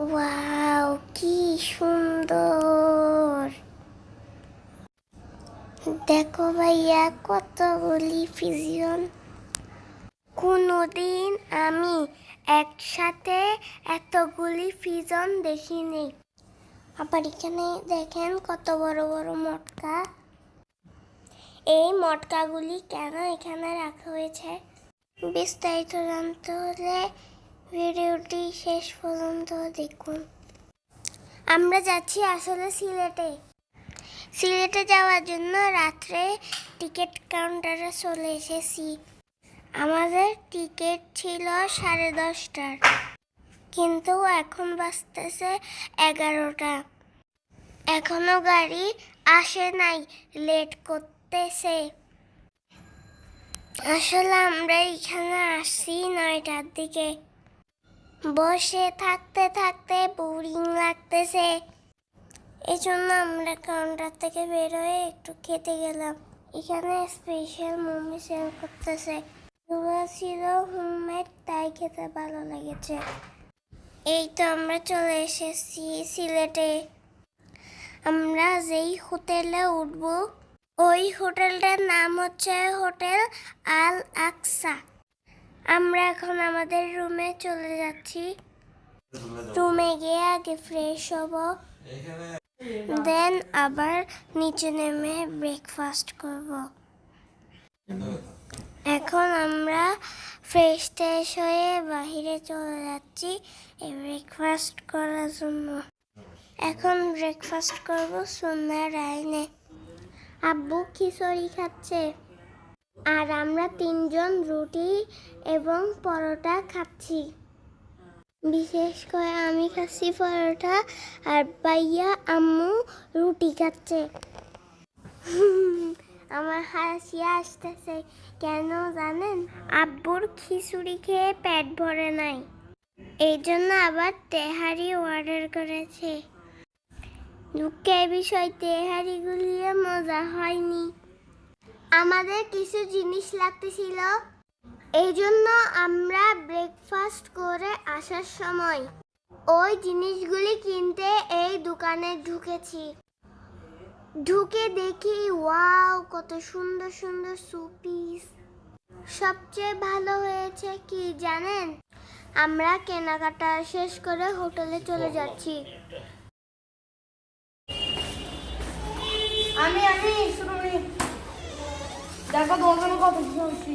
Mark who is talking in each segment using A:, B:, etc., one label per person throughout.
A: Wow কি সুন্দর। দেখো ভাইয়া কতগুলি পিজিয়ন কোনোদিন আমি একসাথে এতগুলি পিজন দেখিনি। আবার এখানে দেখেন কত বড় বড় মটকা। এই মটকাগুলি কেন এখানে রাখা হয়েছে? বিস্তারিত জানতে হলে ভিডিওটি শেষ পর্যন্ত দেখুন। আমরা যাচ্ছি আসলে সিলেটে। সিলেটে যাওয়ার জন্য রাত্রে টিকিট কাউন্টারে চলে এসেছি। আমাদের টিকিট ছিল সাড়ে দশটার, কিন্তু এখন বাজতেছে এগারোটা। এখনও গাড়ি আসে নাই, লেট করতেছে। আসলে আমরা এখানে আসছি নয়টার দিকে। বসে থাকতে থাকতে বোরিং লাগতেছে। এই জন্য আমরা কাউন্টার থেকে বের হয়ে একটু খেতে গেলাম। এখানে স্পেশাল মোমো সেল করতেছে। এগুলো ছিল হোমমেড তাই খেতে ভালো লেগেছে। এই তো আমরা চলে এসেছি সিলেটে। আমরা যেই হোটেলে উঠব, ওই হোটেলটার নাম হচ্ছে হোটেল আল আকসা। আমরা এখন আমাদের রুমে চলে যাচ্ছি। রুমে গিয়ে আগে ফ্রেশ হব। দেন আবার নিচে নেমে ব্রেকফাস্ট করব। এখন আমরা ফ্রেশ ট্রেশ হয়ে বাহিরে চলে যাচ্ছি এই ব্রেকফাস্ট করার জন্য। এখন ব্রেকফাস্ট করব সন্ধ্যার আইনে। আব্বু খিচুড়ি খাচ্ছে। আর আমরা তিনজন রুটি এবং পরোটা খাচ্ছি। বিশেষ করে আমি খাচ্ছি পরোটা আর ভাইয়া আম্মু রুটি খাচ্ছে। আমার হাসি আসতেছে, কেন জানেন? আব্বুর খিচুড়ি খেয়ে পেট ভরে নাই। এই জন্য আবার তেহারি অর্ডার করেছে। দুঃখের বিষয় তেহারিগুলিও মজা হয়নি। আমাদের কিছু জিনিস লাগতেছিল। এই জন্য আমরা ব্রেকফাস্ট করে আসার সময় ওই জিনিসগুলি কিনতে এই দোকানে ঢুকেছি। ঢুকে দেখি, ওয়াও, কত সুন্দর সুন্দর সুপিস সবচেয়ে ভালো হয়েছে কি জানেন? আমরা কেনাকাটা শেষ করে হোটেলে চলে যাচ্ছি।
B: আমি আমি দেখো তোমার জন্য কত কিছু আনছি।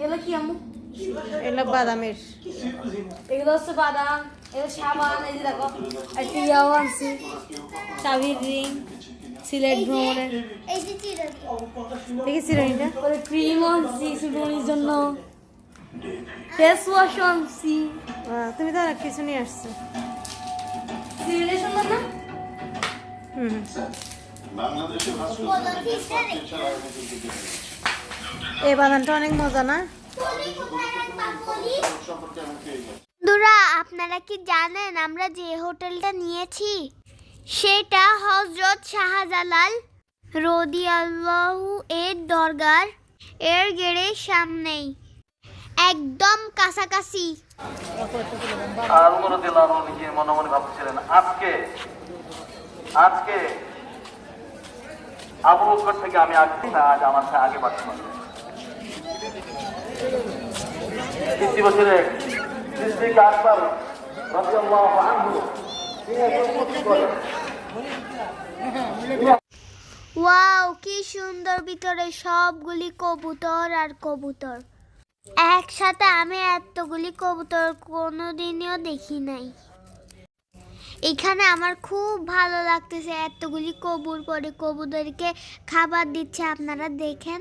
B: এগুলো কি আমু
C: এগুলো বাদামের।
B: এগুলো হচ্ছে বাদাম এগুলো সাবান এই যে দেখো। একটা ইয়াও আনছি। চাবির রিং সিলেট ভ্রমণের।
C: দেখি চিরুনিটা।
B: ক্রিম আনছি সুটনির জন্য। ফেস ওয়াশ আনছি
C: তুমি তো অনেক কিছু নিয়ে আসছো।
B: সিলেটের না
C: হুম।
D: বাংলাদেশে ভাস্কর
A: বলো খিচুড়ি
C: এই বাদামটা অনেক মজা না?
A: বন্ধুরা আপনারা কি জানেন আমরা যে হোটেলটা নিয়েছি? সেটা হজরত শাহজালাল রদি আল্লাহু এর দরগার এর গেটের সামনেই। একদম কাছাকাছি।
E: আর উমর রাদিয়াল্লাহু নিজে মনে মনে ভাবছিলেন আজকে আজকে আবু বকর থেকে আমি আগে আজ আমার সাথে আগে বাড়তে পারব। বছরে সিদ্দিক আকবর রাদিয়াল্লাহু আনহু
A: ওয়াও কি সুন্দর ভিতরে সবগুলি কবুতর আর কবুতর। একসাথে আমি এতগুলি কবুতর কোনোদিনও দেখি নাই। এখানে আমার খুব ভালো লাগতেছে এতগুলি কবুর পরে কবুতরকে খাবার দিচ্ছে, আপনারা দেখেন।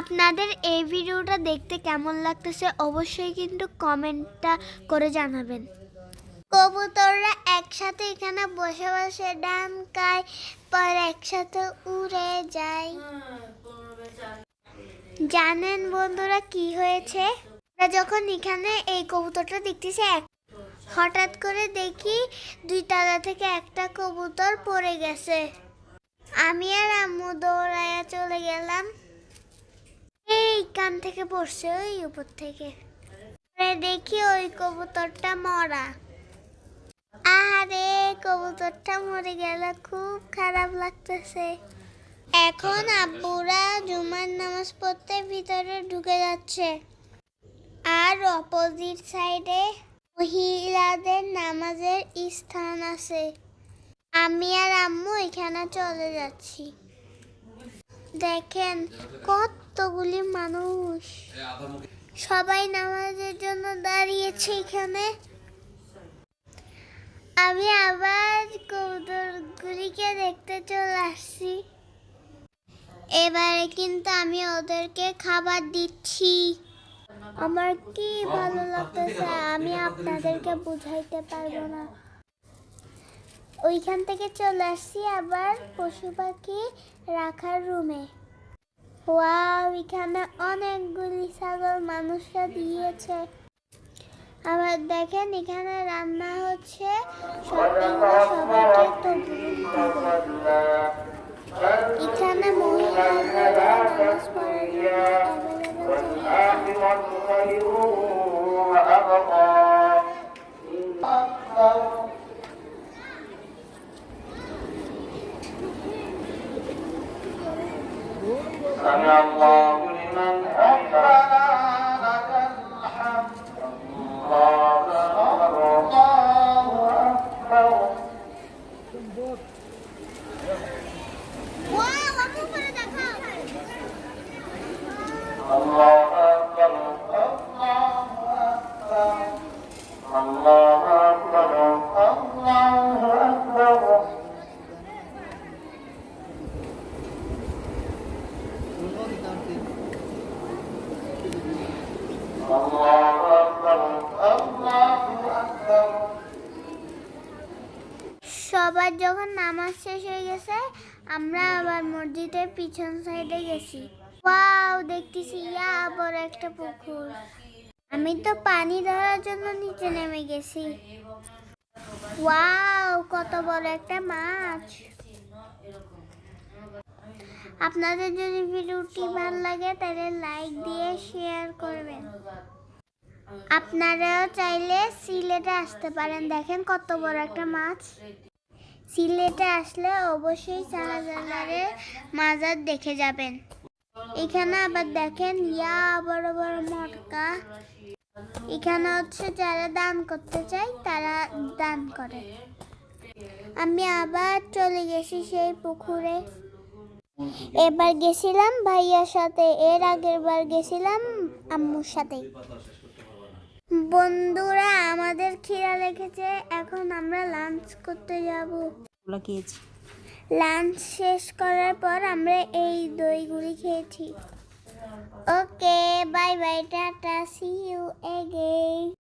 A: আপনাদের এই ভিডিওটা দেখতে কেমন লাগতেছে অবশ্যই কিন্তু কমেন্টটা করে জানাবেন। কবুতররা একসাথে এখানে বসে বসে ডান খায় পর একসাথে উড়ে যায়। জানেন বন্ধুরা কি হয়েছে? যখন এখানে এই কবুতরটা দেখতেছি হঠাৎ করে দেখি দুই তালা থেকে একটা কবুতর পড়ে গেছে। আমি আর আম্মু দৌড়াইয়া চলে গেলাম। এই কান থেকে পড়ছে, ওই উপর থেকে। দেখি ওই কবুতরটা মরা। আরে কবুতরটা মরে গেল, খুব খারাপ লাগতেছে। এখন আব্বুরা জুমার নামাজ পড়তে ভিতরে ঢুকে যাচ্ছে। আর অপোজিট সাইডে মহিলাদের নামাজের স্থান আছে। আমি আর আম্মু এখানে চলে যাচ্ছি। দেখেন কতগুলি মানুষ। সবাই নামাজের জন্য দাঁড়িয়েছে এখানে। আমি আবার কবুতরগুলিকে দেখতে চলে আসছি। এবারে কিন্তু আমি ওদেরকে খাবার দিচ্ছি। আমার কি ভালো লাগতেছে, আমি আপনাদেরকে বুঝাইতে পারব না। ওইখান থেকে চলে আসছি আবার পশু পাখি রাখার রুমে। ওয়াও, এখানে অনেকগুলি ছাগল মানুষরা দিয়েছে। আবার দেখেন, এখানে রান্না হচ্ছে। সবাইকে সবাইকে তদবির দিবে। এখানে মহিলারা সবার যখন নামাজ শেষ হয়ে গেছে, আমরা আবার মসজিদের পিছন সাইডে গেছি। ওয়াও, দেখতেছি, ইয়া, বড় একটা পুকুর। আমি তো পানি ধরার জন্য নিচে নেমে গেছি। ওয়াও, কত বড় একটা মাছ। আপনাদের যদি ভিডিওটি ভালো লাগে, তাহলে লাইক দিয়ে শেয়ার করবেন। আপনারাও চাইলে সিলেটে আসতে পারেন। দেখেন কত বড় একটা মাছ। সিলেটে আসলে অবশ্যই শাহজালালের মাজার দেখে যাবেন। এখানে আবার দেখেন, ইয়া, বড় বড় মটকা। এখানে হচ্ছে যারা দান করতে চায়, তারা দান করে। আমি আবার চলে গেছি সেই পুকুরে। এবার গেছিলাম ভাইয়ার সাথে, এর আগের বার গেছিলাম আম্মুর সাথে। বন্ধুরা আমাদের খিরা লেগেছে। এখন আমরা লাঞ্চ করতে যাব। লাঞ্চ শেষ করার পর আমরা এই দইগুলি খেয়েছি। Okay bye bye tata see you again